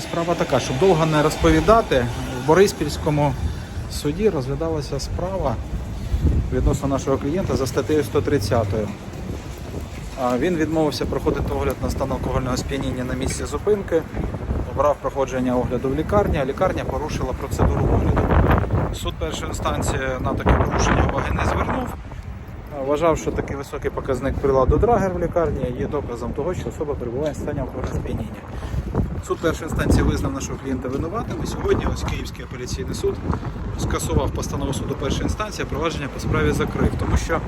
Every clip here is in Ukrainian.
Справа така, щоб довго не розповідати, в Бориспільському суді розглядалася справа відносно нашого клієнта за статтею 130. Він відмовився проходити огляд на стан алкогольного сп'яніння на місці зупинки, обрав проходження огляду в лікарні, а лікарня порушила процедуру огляду. Суд першої інстанції на таке порушення уваги не звернув. Вважав, що такий високий показник приладу драгер в лікарні є доказом того, що особа перебуває в стані алкогольного сп'яніння. Суд першої інстанції визнав нашого клієнта винуватим. І сьогодні ось Київський апеляційний суд скасував постанову суду першої інстанції, а провадження по справі закрив. Тому що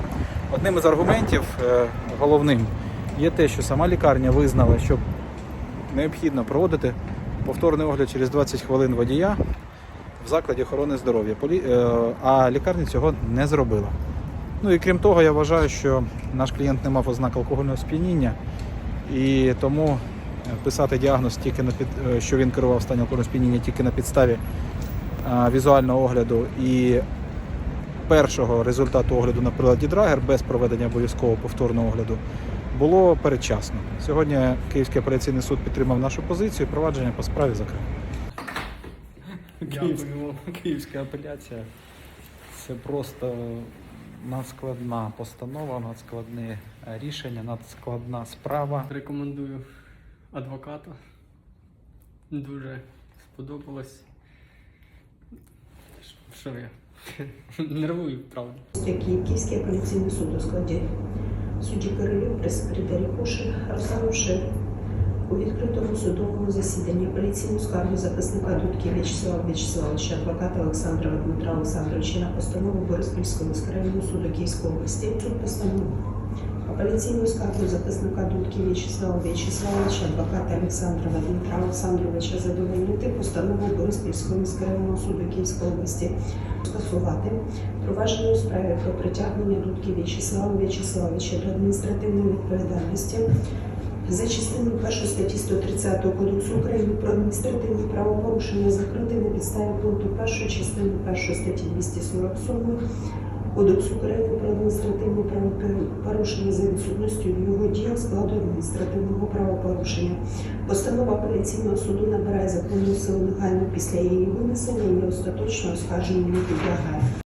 одним із аргументів е, головним є те, що сама лікарня визнала, що необхідно проводити повторний огляд через 20 хвилин водія в закладі охорони здоров'я. Е, А лікарня цього не зробила. Ну і крім того, я вважаю, що наш клієнт не мав ознак алкогольного сп'яніння, і тому писати діагноз тільки на під, е, що він керував алкогольного сп'яніння тільки на підставі візуального огляду і першого результату огляду на приладі Драгер без проведення обов'язкового повторного огляду було передчасно. Сьогодні Київський апеляційний суд підтримав нашу позицію, і провадження по справі закрив. Київська, Київська апеляція це просто надскладна постанова, надскладне рішення, надскладна справа. Рекомендую адвоката. Дуже сподобалось. Що я? Нервую, правда. Київський апеляційний суд у складі судді Кирилів, прес-секретарі Кошин, розглянувши у відкритому судовому засіданні апеляційну скаргу захисника Дудки В'ячеслава В'ячеславовича, адвоката Олександра Дмитра Олександровича на постанову Бориспільського міськрайонного суду Київської області. Суд постановив апеляційну скаргу захисника Дудки В'ячеслава В'ячеславовича, адвоката Олександра Дмитра Олександровича задовольнити постанову Бориспільського міськрайонного суду Київської області скасувати провадження у справі про притягнення Дудки В'ячеслава В'ячеславовича до адміністративної відповідальності за частиною 1 статті 130 Кодексу України про адміністративні правопорушення закрити на підставі пункту 1 частини 1 статті 247 Кодексу України про адміністративні правопорушення за відсутністю в його діях складу адміністративного правопорушення. Постанова апеляційного суду набирає законну силу негайно після її винесення і остаточного оскарження не підлягає.